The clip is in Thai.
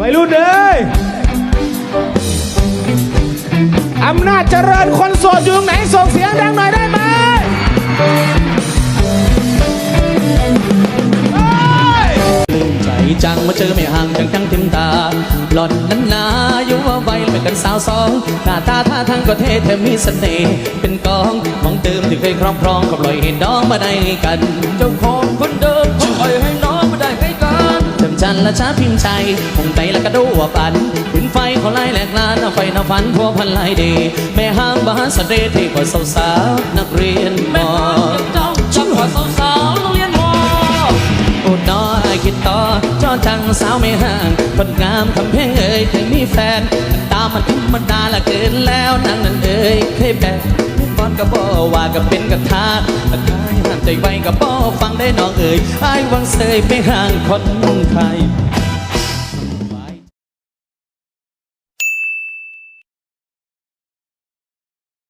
วัยรุ่นเอ้ยอำนาจเจริญคนโสดอยู่ไหนส่งเสียงดังหน่อยได้ไหมลืมใจจังมาเจอไม่ห่างจังจังทิมตา หล่อนนั้นนาอยู่ว่าไวเหมือนกันสาวสองหน้าตาท่าทางก็เท่แถมมีเสน่ห์เป็นกองของเติมที่เคยครอบครองก็ปล่อยให้น้องมาได้กัน เจ้าของ ละช้าพิมพ์ใจคงใจและกระโดดปันขึ้นไฟของไล่แหลกลานเอาไฟน้ำฟันพัวพันไล่ดี แม่ห้างบ้านสะเดทที่กว่าสาวๆนักเรียนมอเจ้าจังกว่าสาวๆนักเรียนมอโอ้น้อยคิดต่อจอจังสาวไม่ห่างคนงามคำเพลงเอ่ยเคยมีแฟนตามมันธรรมดาละเกินแล้วนางนั้นเอ่ยเคยแบกบอลกับบ่ว่ากับเป็นกระทาตะกายห้าม ใจไว้กับบ่ฟังได้น้องเอ่ยไอ้วังเสยไปห่างคนไทย